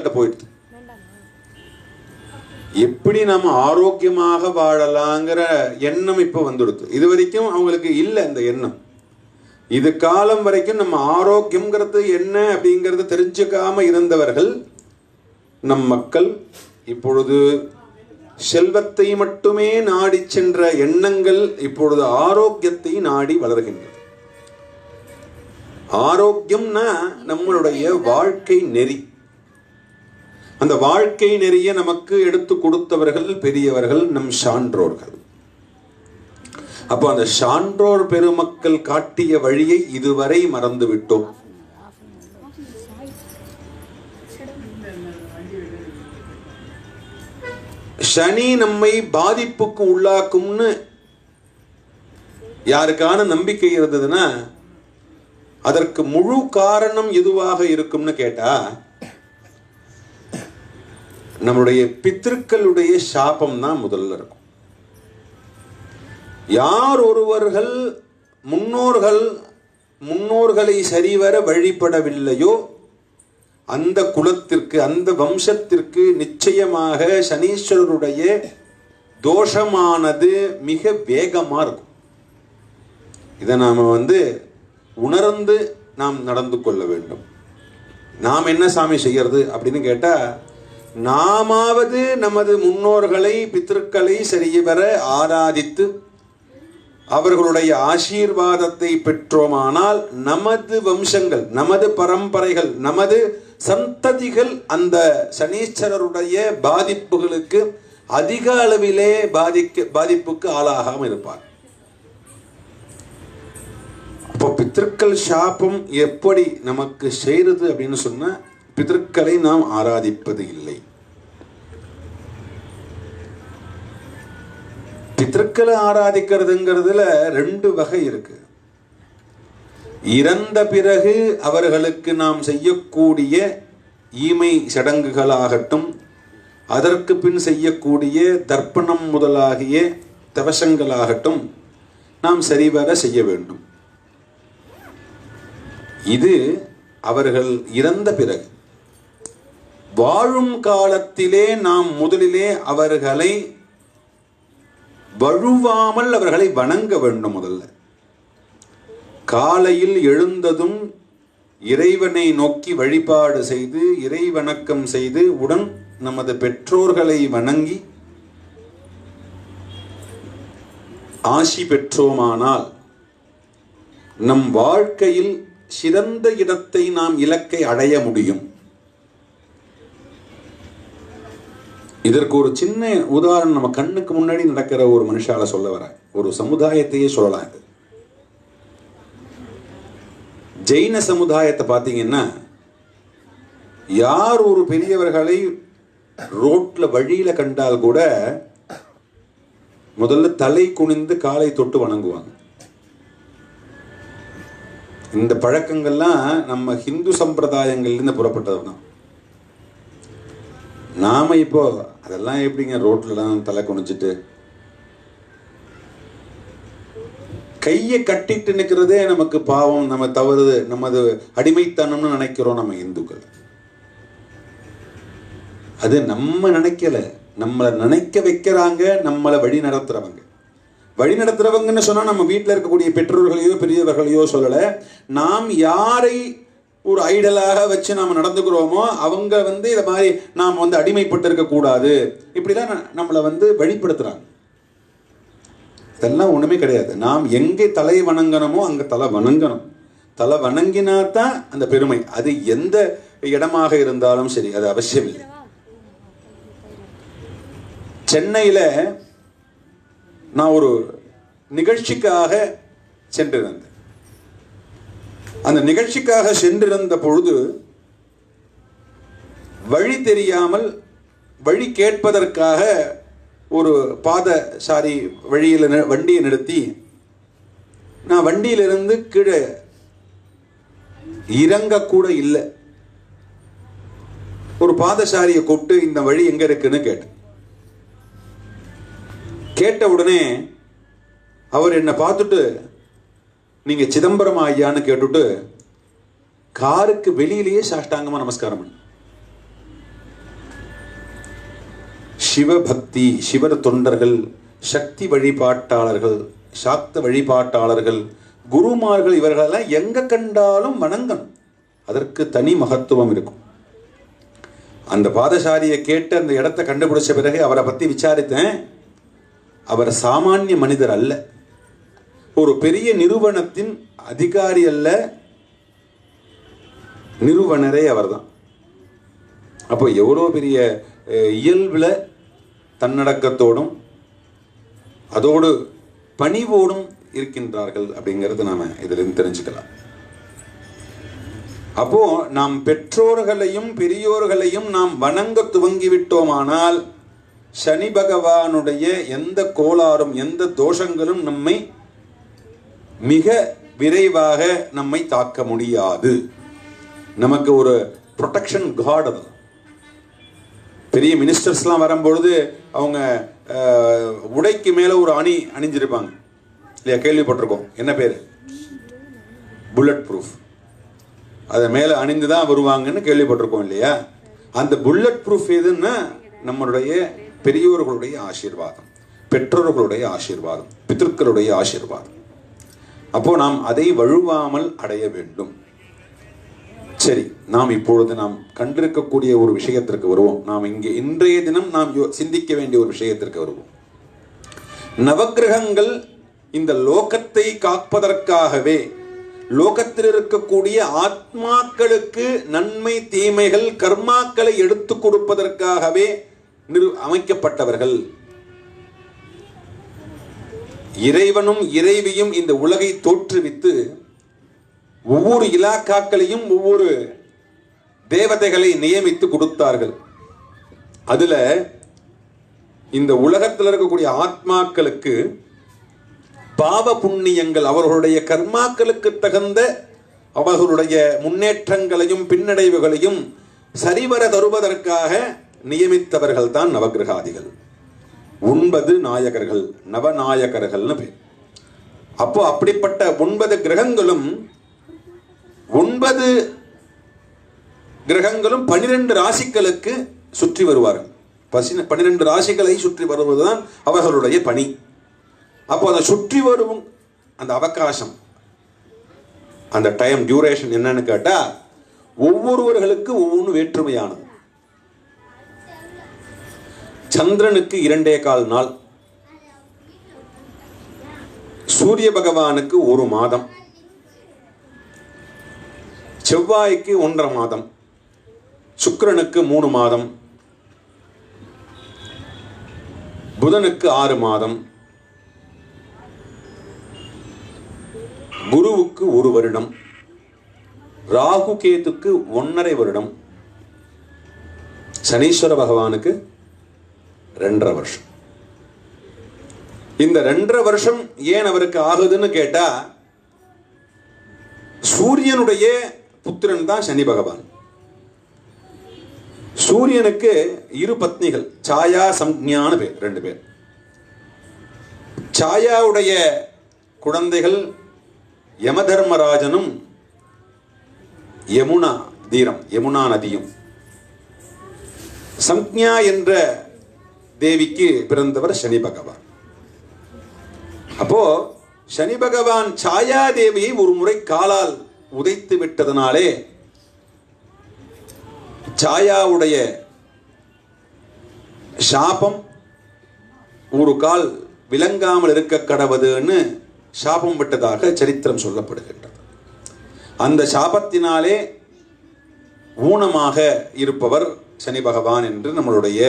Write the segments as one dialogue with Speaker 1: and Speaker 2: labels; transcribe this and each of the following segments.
Speaker 1: மக்கள்கிட்ட போயிடுது. எப்படி நம்ம ஆரோக்கியமாக வாழலாங்கிற எண்ணம் இப்போ வந்துடுது. இது வரைக்கும் அவங்களுக்கு இல்லை இந்த எண்ணம். இது காலம் வரைக்கும் நம்ம ஆரோக்கியம்ங்கிறது என்ன அப்படிங்கிறது தெரிஞ்சுக்காம இருந்தவர்கள் நம் மக்கள் இப்பொழுது செல்வத்தை மட்டுமே நாடி சென்ற எண்ணங்கள் இப்பொழுது ஆரோக்கியத்தை நாடி வளர்கின்றது ஆரோக்கியம்னா நம்மளுடைய வாழ்க்கை நெறி. அந்த வாழ்க்கை நெறிய நமக்கு எடுத்து கொடுத்தவர்கள் பெரியவர்கள் நம் சான்றோர்கள். அப்போ அந்த சான்றோர் பெருமக்கள் காட்டிய வழியை இதுவரை மறந்து விட்டோம் சனி நம்மை பாதிப்புக்கு உள்ளாக்கும்னு யாருக்கான நம்பிக்கை இருந்ததுன்னா அதற்கு முழு காரணம் எதுவாக இருக்கும்னு கேட்டா நம்மளுடைய பித்திருக்களுடைய சாபம் தான் முதல்ல இருக்கும். யார் ஒருவர்கள் முன்னோர்கள் முன்னோர்களை சரிவர வழிபடவில்லையோ அந்த குலத்திற்கு அந்த வம்சத்திற்கு நிச்சயமாக சனீஸ்வரருடைய தோஷமானது மிக வேகமாக இருக்கும். இதை நாம் வந்து உணர்ந்து நாம் நடந்து கொள்ள வேண்டும். நாம் என்ன சாமி செய்யறது அப்படின்னு கேட்டால் நாமாவது நமது முன்னோர்களை பித்திருக்களை சரியவர ஆராதித்து அவர்களுடைய ஆசீர்வாதத்தை பெற்றோமானால் நமது வம்சங்கள் நமது பரம்பரைகள் நமது சந்ததிகள் அந்த சனீஸ்வரருடைய பாதிப்புகளுக்கு அதிக அளவிலே பாதிக்க பாதிப்புக்கு ஆளாகாமல் இருப்பார். அப்போ பித்திருக்கள் சாபம் எப்படி நமக்கு செய்கிறது அப்படின்னு சொன்னால் பிதற்களை நாம் ஆராதிப்பது இல்லை. பித்திருக்களை ஆராதிக்கிறதுங்கிறதுல ரெண்டு வகை இருக்கு. இறந்த பிறகு அவர்களுக்கு நாம் செய்யக்கூடிய ஈமை சடங்குகளாகட்டும் அதற்கு பின் செய்யக்கூடிய தர்ப்பணம் முதலாகிய தவசங்களாகட்டும் நாம் சரிவர செய்ய வேண்டும். இது அவர்கள் இறந்த பிறகு வாழும் காலத்திலே நாம் முதலிலே அவர்களை வழுவாமல் அவர்களை வணங்க வேண்டும் முதல்ல. காலையில் எழுந்ததும் இறைவனை நோக்கி வழிபாடு செய்து இறை வணக்கம் செய்து உடன் நமது பெற்றோர்களை வணங்கி ஆசி பெற்றோமானால் நம் வாழ்க்கையில் சிறந்த இடத்தை நாம் இலக்கை அடைய முடியும். இதற்கு ஒரு சின்ன உதாரணம் நம்ம கண்ணுக்கு முன்னாடி நடக்கிற ஒரு மனுஷால சொல்ல வர ஒரு சமுதாயத்தையே சொல்லலாம் இது. ஜெயின சமுதாயத்தை பார்த்தீங்கன்னா யார் ஒரு பெரியவர்களை ரோட்ல வழியில கண்டால் கூட முதல்ல தலை குனிந்து காலை தொட்டு வணங்குவாங்க. இந்த பழக்கங்கள்லாம் நம்ம ஹிந்து சம்பிரதாயங்கள்லேருந்து புறப்பட்டது தான் நாம் இப்போ அதெல்லாம் எப்படிங்க ரோட்லலாம் தலை குனிஞ்சிட்டு? கையை கட்டிட்டு நிற்கிறதே நமக்கு பாவம் நம்ம தவறுது நமது அடிமைத்தனம்னு நினைக்கிறோம் நம்ம இந்துக்கள். அது நம்ம நினைக்கல. நம்மளை நினைக்க வைக்கிறாங்க நம்மளை வழி நடத்துறவங்க. வழி நடத்துறவங்கன்னு சொன்னால் நம்ம வீட்டில் இருக்கக்கூடிய பெற்றோர்களையோ பெரியவர்களையோ சொல்லலை. நாம் யாரை ஒரு ஐடலாக வச்சு நாம் நடந்துக்கிறோமோ அவங்க வந்து இதை மாதிரி நாம் வந்து அடிமைப்பட்டு இருக்கக்கூடாது இப்படிலாம் நம்மளை வந்து வழிப்படுத்துறாங்க இதெல்லாம் ஒன்றுமே கிடையாது. நாம் எங்கே தலை வணங்கணுமோ அங்கே தலை வணங்கணும். தலை வணங்கினா தான் அந்த பெருமை. அது எந்த இடமாக இருந்தாலும் சரி அது அவசியம் இல்லை. சென்னையில் நான் ஒரு நிகழ்ச்சிக்காக சென்றிருந்தேன். அந்த நிகழ்ச்சிக்காக சென்றிருந்த பொழுது வழி தெரியாமல் வழி கேட்பதற்காக ஒரு பாதசாரி வழியில் வண்டியை நிறுத்தி நான் வண்டியிலிருந்து கீழே இறங்கக்கூட இல்லை. ஒரு பாதசாரியை கூப்பிட்டு இந்த வழி எங்கே இருக்குன்னு கேட்டேன் கேட்ட உடனே அவர் என்னை பார்த்துட்டு நீங்க சிதம்பரம் ஐயான்னு கேட்டுட்டு காருக்கு வெளியிலேயே சாஷ்டாங்கமா நமஸ்காரம் பண்ணு. சிவபக்தி சிவர் தொண்டர்கள் சக்தி வழிபாட்டாளர்கள் சாக்த வழிபாட்டாளர்கள் குருமார்கள் இவர்களெல்லாம் எங்க கண்டாலும் வணங்கணும். அதற்கு தனி மகத்துவம் இருக்கும். அந்த பாதசாரியை கேட்டு அந்த இடத்தை கண்டுபிடிச்ச பிறகு அவரை பத்தி விசாரித்தேன். அவர் சாமானிய மனிதர் அல்ல. ஒரு பெரிய நிறுவனத்தின் அதிகாரி அல்ல நிறுவனரே அவர்தான். அப்போ எவ்வளோ பெரிய இயல்பில் தன்னடக்கத்தோடும் அதோடு பணிவோடும் இருக்கின்றார்கள் அப்படிங்கிறது நாம் இதிலிருந்து தெரிஞ்சுக்கலாம். அப்போ நாம் பெற்றோர்களையும் பெரியோர்களையும் நாம் வணங்க துவங்கிவிட்டோமானால் சனி பகவானுடைய எந்த கோளாறும் எந்த தோஷங்களும் நம்மை மிக விரைவாக நம்மை தாக்க முடியாது. நமக்கு ஒரு ப்ரொடெக்ஷன் காட் அது பெரிய மினிஸ்டர்ஸ்லாம் வரும்பொழுது அவங்க உடைக்கு மேலே ஒரு அணி அணிஞ்சிருப்பாங்க. இல்லையா? கேள்விப்பட்டிருக்கோம். என்ன பேர்? புல்லட் ப்ரூஃப் அதை மேலே அணிந்து தான் வருவாங்கன்னு கேள்விப்பட்டிருக்கோம் இல்லையா? அந்த புல்லட் ப்ரூஃப் எதுன்னா நம்மளுடைய பெரியோர்களுடைய ஆசீர்வாதம் பெற்றோர்களுடைய ஆசீர்வாதம் பித்திருக்களுடைய ஆசீர்வாதம். அப்போ நாம் அதை வழுவாமல் அடைய வேண்டும். சரி நாம் இப்பொழுது நாம் கண்டிருக்கக்கூடிய ஒரு விஷயத்திற்கு வருவோம். நாம் இங்கே இன்றைய தினம் நாம் யோ- சிந்திக்க வேண்டிய ஒரு விஷயத்திற்கு வருவோம். நவக்கிரகங்கள் இந்த லோகத்தை காப்பதற்காகவே லோகத்தில் இருக்கக்கூடிய ஆத்மாக்களுக்கு நன்மை தீமைகள் கர்மாக்களை எடுத்துக் கொடுப்பதற்காகவே அமைக்கப்பட்டவர்கள். இறைவனும் இறைவியும் இந்த உலகை தோற்றுவித்து ஒவ்வொரு இலாக்காக்களையும் ஒவ்வொரு தேவதைகளை நியமித்து கொடுத்தார்கள். அதில் இந்த உலகத்தில் இருக்கக்கூடிய ஆத்மாக்களுக்கு பாவ புண்ணியங்கள் அவர்களுடைய கர்மாக்களுக்கு தகுந்த அவர்களுடைய முன்னேற்றங்களையும் பின்னடைவுகளையும் சரிவர தருவதற்காக நியமித்தவர்கள் தான் நவகிரகாதிகள் ஒன்பது நாயகர்கள் நவநாயகர்கள்னு பேர். அப்போ அப்படிப்பட்ட ஒன்பது கிரகங்களும் ஒன்பது கிரகங்களும் பனிரெண்டு ராசிகளுக்கு சுற்றி வருவார்கள். பசி பனிரெண்டு ராசிகளை சுற்றி வருவதுதான் அவர்களுடைய பணி. அப்போ அதை சுற்றி வரும் அந்த அவகாசம் அந்த டைம் டியூரேஷன் என்னன்னு கேட்டால் ஒவ்வொருவர்களுக்கு ஒவ்வொன்று வேற்றுமையானது. சந்திரனுக்கு இரண்டே கால் நாள். சூரிய பகவானுக்கு ஒரு மாதம். செவ்வாய்க்கு ஒன்றரை மாதம். சுக்கிரனுக்கு மூணு மாதம். புதனுக்கு ஆறு மாதம். குருவுக்கு ஒரு வருடம். ராகு கேத்துக்கு ஒன்னரை வருடம். சனீஸ்வர பகவானுக்கு ரெண்டரை வருஷம். இந்த ரெண்டரை வருஷம் ஏன் அவருக்கு ஆகுதுன்னு கேட்டா சூரியனுடைய புத்திரன் தான் சனி பகவான். சூரியனுக்கு இரு பத்னிகள் சாயா சம்ஞான பேர் ரெண்டு பேர். சாயாவுடைய குழந்தைகள் யமதர்மராஜனும் யமுனா தீரம் யமுனா நதியும். சம்ஞா என்ற தேவிக்கு பிறந்தவர் சனி பகவான். அப்போ சனி பகவான் சாயா தேவியை ஒரு முறை காலால் உதைத்து விட்டதனாலே சாயாவுடைய சாபம் ஒரு கால் விளங்காமல் இருக்க கடவுதுன்னு சாபம் விட்டதாக சரித்திரம் சொல்லப்படுகின்றது. அந்த சாபத்தினாலே ஊனமாக இருப்பவர் சனி பகவான் என்று நம்மளுடைய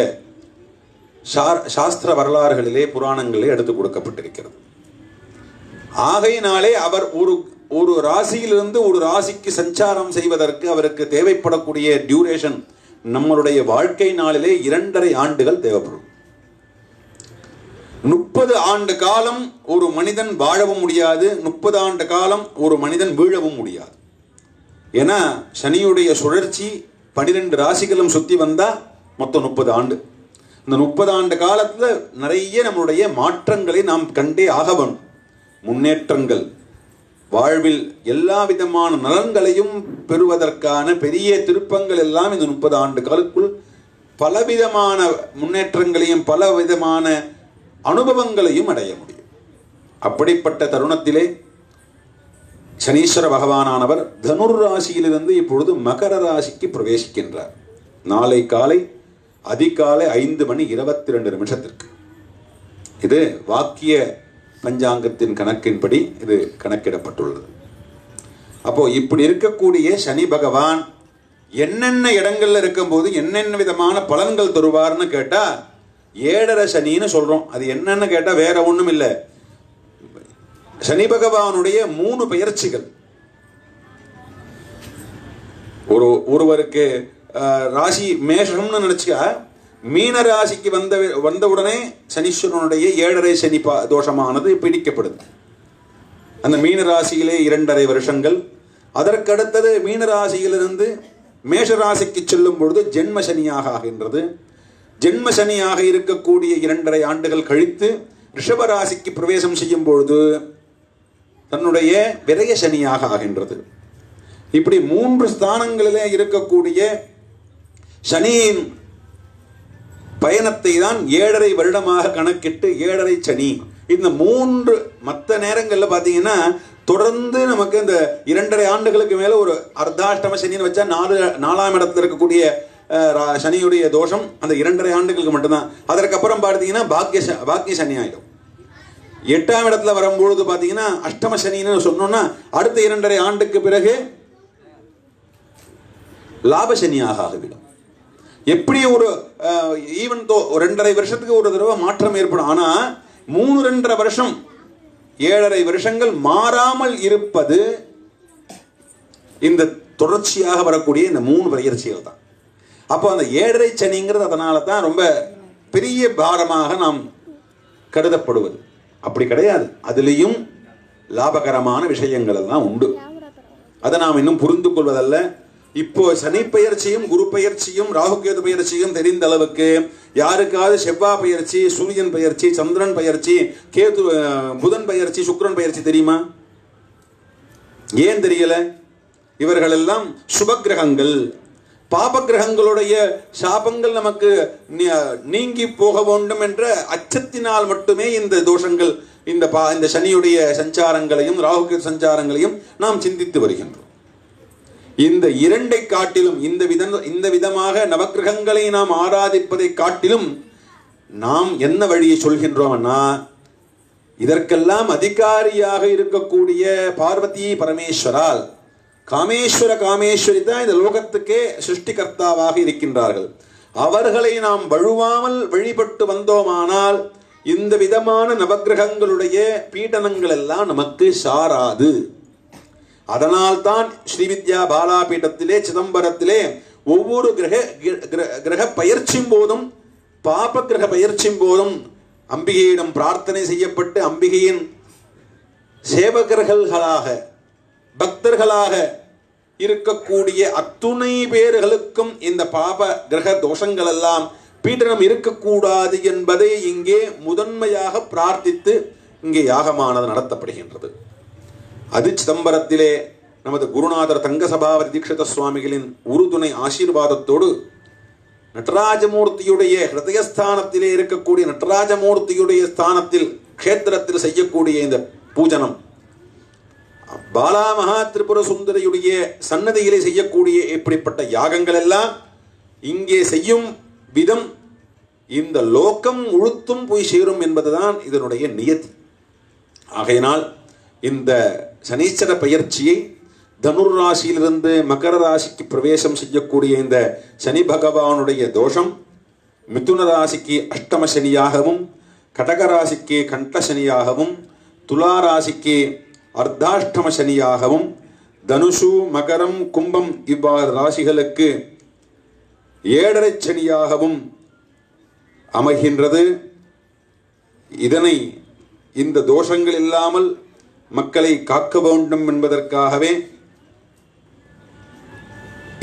Speaker 1: சாஸ்திர வரலாறுகளிலே புராணங்களிலே எடுத்து கொடுக்கப்பட்டிருக்கிறது. ஆகையினாலே அவர் ஒரு ஒரு ராசியிலிருந்து ஒரு ராசிக்கு சஞ்சாரம் செய்வதற்கு அவருக்கு தேவைப்படக்கூடிய டியூரேஷன் நம்மளுடைய வாழ்க்கை நாளிலே இரண்டரை ஆண்டுகள் தேவைப்படும். முப்பது ஆண்டு காலம் ஒரு மனிதன் வாழவும் முடியாது முப்பது ஆண்டு காலம் ஒரு மனிதன் வீழவும் முடியாது. ஏன்னா சனியுடைய சுழற்சி பனிரெண்டு ராசிகளும் சுத்தி வந்தால் மொத்தம் முப்பது ஆண்டு. இந்த முப்பது ஆண்டு காலத்தில் நிறைய நம்மளுடைய மாற்றங்களை நாம் கண்டே ஆகவன் முன்னேற்றங்கள். வாழ்வில் எல்லா விதமான நலன்களையும் பெறுவதற்கான பெரிய திருப்பங்கள் எல்லாம் இந்த முப்பது ஆண்டு காலத்துக்குள் பலவிதமான முன்னேற்றங்களையும் பல விதமான அனுபவங்களையும் அடைய முடியும். அப்படிப்பட்ட தருணத்திலே சனீஸ்வர பகவானானவர் தனுர் ராசியிலிருந்து இப்பொழுது மகர ராசிக்கு பிரவேசிக்கின்றார். நாளை காலை அதிகாலை ஐந்து மணி இருபத்தி ரெண்டு நிமிஷத்திற்கு. இது வாக்கிய பஞ்சாங்கத்தின் கணக்கின்படி இது கணக்கிடப்பட்டுள்ளது. அப்போ இப்படி இருக்கக்கூடிய சனி பகவான் என்னென்ன இடங்கள்ல இருக்கும்போது என்னென்ன விதமான பலன்கள் தருவார்னு கேட்டா ஏழரை சனின்னு சொல்றோம். அது என்னன்னு கேட்டா வேற ஒன்றும் இல்லை. சனி பகவானுடைய மூணு பெயர்ச்சிகள் ஒரு ஒருவருக்கு ராசி மேஷம்னு நினச்சிக்க மீன ராசிக்கு வந்த வந்தவுடனே சனீஸ்வரனுடைய ஏழரை சனி பா- தோஷமானது பிடிக்கப்படுது அந்த மீன ராசியிலே இரண்டரை வருஷங்கள். அதற்கடுத்தது மீன ராசியிலிருந்து மேஷ ராசிக்கு செல்லும் பொழுது ஜென்ம சனியாக ஆகின்றது. ஜென்ம சனியாக இருக்கக்கூடிய இரண்டரை ஆண்டுகள் கழித்து ரிஷப ராசிக்கு பிரவேசம் செய்யும் பொழுது தன்னுடைய விரய சனியாக ஆகின்றது. இப்படி மூன்று ஸ்தானங்களிலே இருக்கக்கூடிய சனியின் பயணத்தை தான் ஏழரை வருடமாக கணக்கிட்டு ஏழரை சனி. இந்த மூன்று மற்ற நேரங்களில் பார்த்தீங்கன்னா தொடர்ந்து நமக்கு இந்த இரண்டரை ஆண்டுகளுக்கு மேலே ஒரு அர்த்தாஷ்டம சனின்னு வச்சா நாலு நாலாம் இடத்துல இருக்கக்கூடிய சனியுடைய தோஷம் அந்த இரண்டரை ஆண்டுகளுக்கு மட்டும்தான். அதற்கப்புறம் பார்த்தீங்கன்னா பாக்கிய ச- பாக்கிய சனி ஆயிடும். எட்டாம் இடத்துல வரும்பொழுது பார்த்தீங்கன்னா அஷ்டம சனின்னு சொன்னோம்னா அடுத்த இரண்டரை ஆண்டுக்கு பிறகு லாப சனியாக ஆகிவிடும் எப்படி ஒரு ஈவன் தோ ரெண்டரை வருஷத்துக்கு ஒரு தடவை மாற்றம் ஏற்படும். ஆனால் மூணு ரெண்டரை வருஷம் ஏழரை வருஷங்கள் மாறாமல் இருப்பது இந்த தொடர்ச்சியாக வரக்கூடிய இந்த மூணு பயிற்சிகள் தான். அப்போ அந்த ஏழரை சனிங்கிறது அதனால தான் ரொம்ப பெரிய பாரமாக நாம் கருதப்படுவது. அப்படி கிடையாது. அதுலேயும் லாபகரமான விஷயங்கள் எல்லாம் உண்டு. அதை நாம் இன்னும் புரிந்து கொள்வதல்ல. இப்போ சனி பயிற்சியும் குரு பயிற்சியும் ராகுகேது பயிற்சியும் தெரிந்த அளவுக்கு யாருக்காவது செவ்வாய் பயிற்சி சூரியன் பயிற்சி சந்திரன் பயிற்சி கேது புதன் பயிற்சி சுக்ரன் பயிற்சி தெரியுமா? ஏன் தெரியல? இவர்கள் எல்லாம் சுப கிரகங்கள் பாப கிரகங்களுடைய சாபங்கள் நமக்கு நீ- நீங்கி போக வேண்டும் என்ற அச்சத்தினால் மட்டுமே இந்த தோஷங்கள் இந்த பா இந்த சனியுடைய சஞ்சாரங்களையும் ராகுகேது சஞ்சாரங்களையும் நாம் சிந்தித்து வருகின்றோம். இந்த இரண்டை காட்டிலும் இந்த வித இந்த விதமாக நவக்கிரகங்களை நாம் ஆராதிப்பதை காட்டிலும் நாம் என்ன வழியை சொல்கின்றோம்னா இதற்கெல்லாம் அதிகாரியாக இருக்கக்கூடிய பார்வதி பரமேஸ்வரால் காமேஸ்வர காமேஸ்வரி தான் இந்த லோகத்துக்கே சிருஷ்டிகர்த்தாவாக இருக்கின்றார்கள். அவர்களை நாம் வழுவாமல் வழிபட்டு வந்தோமானால் இந்த விதமான நவக்கிரகங்களுடைய பீடனங்கள் எல்லாம் நமக்கு சாராது. அதனால்தான் ஸ்ரீவித்யா பாலாபீடத்திலே சிதம்பரத்திலே ஒவ்வொரு கிரக கிர- கிரக பயிற்சியும் போதும் பாப கிரக பயிற்சியும் போதும் அம்பிகையிடம் பிரார்த்தனை செய்யப்பட்டு அம்பிகையின் சேவகர்களாக பக்தர்களாக இருக்கக்கூடிய அத்துணை பேர்களுக்கும் இந்த பாப கிரக தோஷங்கள் எல்லாம் பீடனம் இருக்கக்கூடாது என்பதை இங்கே முதன்மையாக பிரார்த்தித்து இங்கே யாகமானது நடத்தப்படுகின்றது. அது சிதம்பரத்திலே நமது குருநாதர் தங்க சபாவதி தீட்சித சுவாமிகளின் உறுதுணை ஆசீர்வாதத்தோடு நடராஜமூர்த்தியுடைய ஹிருதயஸ்தானத்திலே இருக்கக்கூடிய நடராஜமூர்த்தியுடைய ஸ்தானத்தில் க்ஷேத்திரத்தில் செய்யக்கூடிய இந்த பூஜனம். பாலா மகா திரிபுர சுந்தரியுடைய சன்னதியிலே செய்யக்கூடிய இப்படிப்பட்ட யாகங்கள் எல்லாம் இங்கே செய்யும் விதம் இந்த லோகம் முழுத்தும் போய் சேரும் என்பதுதான் இதனுடைய நியதி. ஆகையினால் இந்த சனீஸ்வர பயிற்சியை தனுர் ராசியிலிருந்து மகர ராசிக்கு பிரவேசம் செய்யக்கூடிய இந்த சனி பகவானுடைய தோஷம் மிதுன ராசிக்கு அஷ்டம சனியாகவும் கடக ராசிக்கு கண்ட சனியாகவும் துலா ராசிக்கு அர்த்தாஷ்டம சனியாகவும் தனுஷு மகரம் கும்பம் இவ்வாறு ராசிகளுக்கு ஏழரை சனியாகவும் அமைகின்றது. இதனை இந்த தோஷங்கள் இல்லாமல் மக்களை காக்க வேண்டும் என்பதற்காகவே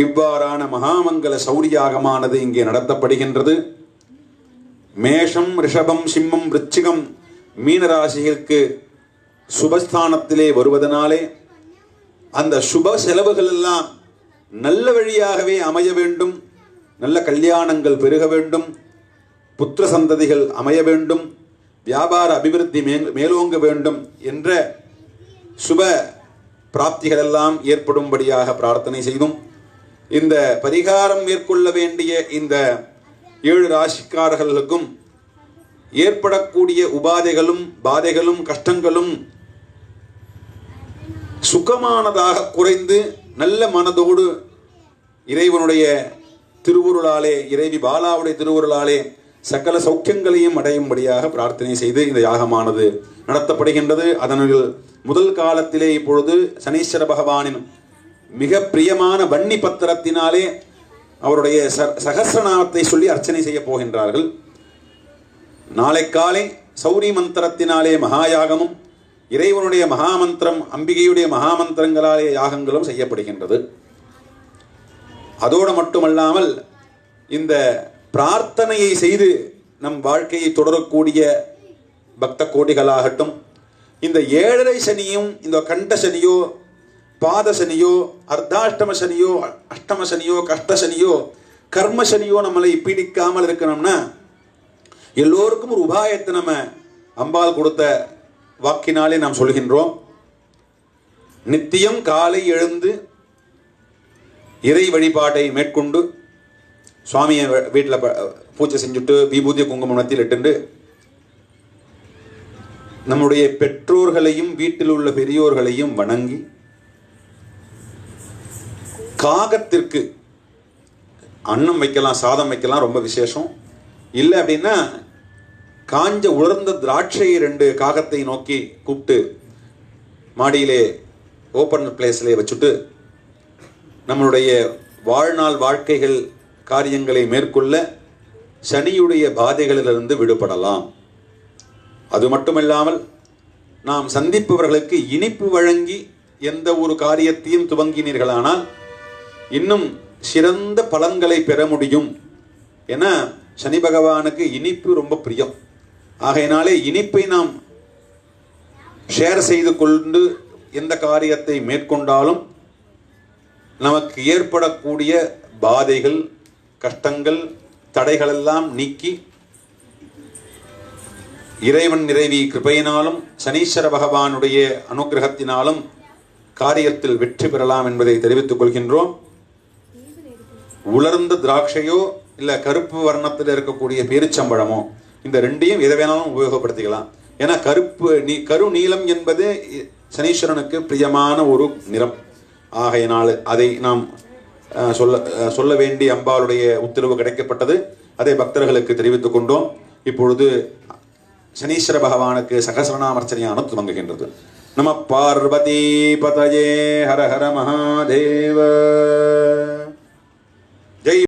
Speaker 1: இவ்வாறான மகாமங்கல சௌரியாகமானது இங்கே நடத்தப்படுகின்றது. மேஷம் ரிஷபம் சிம்மம் விருச்சிகம் மீனராசிகளுக்கு சுபஸ்தானத்திலே வருவதனாலே அந்த சுப செலவுகள் எல்லாம் நல்ல வழியாகவே அமைய வேண்டும். நல்ல கல்யாணங்கள் பெருக வேண்டும். புத்திர சந்ததிகள் அமைய வேண்டும். வியாபார அபிவிருத்தி மேலோங்க வேண்டும் என்ற சுப பிராப்திகளெல்லாம் ஏற்படும்படியாக பிரார்த்தனை செய்தும் இந்த பரிகாரம் மேற்கொள்ள வேண்டிய இந்த ஏழு ராசிக்காரர்களுக்கும் ஏற்படக்கூடிய உபாதைகளும் பாதைகளும் கஷ்டங்களும் சுகமானதாக குறைந்து நல்ல மனதோடு இறைவனுடைய திருவுருளாலே இறைவி பாலாவுடைய திருவுருளாலே சகல சௌக்கியங்களையும் அடையும்படியாக பிரார்த்தனை செய்து இந்த யாகமானது நடத்தப்படுகின்றது. அதனில் முதல் காலத்திலே இப்பொழுது சனீஸ்வர பகவானின் மிக பிரியமான வன்னி பத்திரத்தினாலே அவருடைய ச- சொல்லி அர்ச்சனை செய்ய போகின்றார்கள். நாளை காலை சௌரி மந்திரத்தினாலே மகாயாகமும் இறைவனுடைய மகாமந்திரம் அம்பிகையுடைய மகாமந்திரங்களாலே யாகங்களும் செய்யப்படுகின்றது. அதோடு மட்டுமல்லாமல் இந்த பிரார்த்தனையை செய்து நம் வாழ்க்கையை தொடரக்கூடிய பக்த கோடிகளாகட்டும் இந்த ஏழரை சனியும் இந்த கண்ட சனியோ பாத சனியோ அர்த்தாஷ்டம சனியோ அஷ்டம சனியோ கஷ்ட சனியோ கர்ம சனியோ நம்மளை பீடிக்காமல் இருக்கணும்னா எல்லோருக்கும் ஒரு உபாயத்தை நம்ம அம்பாள் கொடுத்த வாக்கினாலே நாம் சொல்கின்றோம். நித்தியம் காலை எழுந்து இறை வழிபாட்டை மேற்கொண்டு சுவாமியை வீட்டில் பூஜை செஞ்சுட்டு விபூதிய குங்குமம் நத்தியில் இட்டுண்டு நம்முடைய பெற்றோர்களையும் வீட்டில் உள்ள பெரியோர்களையும் வணங்கி காகத்திற்கு அன்னம் வைக்கலாம் சாதம் வைக்கலாம் ரொம்ப விசேஷம். இல்லை அப்படின்னா காஞ்ச உலர்ந்த திராட்சையை ரெண்டு காகத்தை நோக்கி கூப்பிட்டு மாடியிலே ஓப்பன் பிளேஸ்லே வச்சுட்டு நம்மளுடைய வாழ்நாள் வாழ்க்கைகள் காரியங்களை மேற்கொள்ள சனியுடைய பாதைகளிலிருந்து விடுபடலாம். அது மட்டுமல்லாமல் நாம் சந்திப்பவர்களுக்கு இனிப்பு வழங்கி எந்த ஒரு காரியத்தையும் துவங்கினீர்களானால் இன்னும் சிறந்த பலன்களை பெற முடியும் என சனி பகவானுக்கு இனிப்பு ரொம்ப பிரியம். ஆகையினாலே இனிப்பை நாம் ஷேர் செய்து கொண்டு எந்த காரியத்தை மேற்கொண்டாலும் நமக்கு ஏற்படக்கூடிய பாதைகள் கஷ்டங்கள் தடைகளெல்லாம் நீக்கி இறைவன் நிறைவி கிருபையினாலும் சனீஸ்வர பகவானுடைய அனுக்கிரகத்தினாலும் காரியத்தில் வெற்றி பெறலாம் என்பதை தெரிவித்துக் கொள்கின்றோம். உலர்ந்த திராட்சையோ இல்லை கருப்பு வர்ணத்தில் இருக்கக்கூடிய பேரிச்சம்பழமோ இந்த ரெண்டையும் எதை வேணாலும் உபயோகப்படுத்திக்கலாம். ஏன்னா கருப்பு நீ கரு நீலம் என்பது சனீஸ்வரனுக்கு பிரியமான ஒரு நிறம். ஆகையினால் அதை நாம் சொல்ல சொல்ல வேண்டிய அம்பாளுடைய உத்தரவு கிடைக்கப்பட்டது. அதை பக்தர்களுக்கு தெரிவித்துக் கொண்டோம். இப்பொழுது சனீஸ்வர பகவானுக்கு சகசரநாமர்ச்சனையான துவங்குகின்றது. நம பார்வதி பதயே ஹர ஹர மகாதேவ.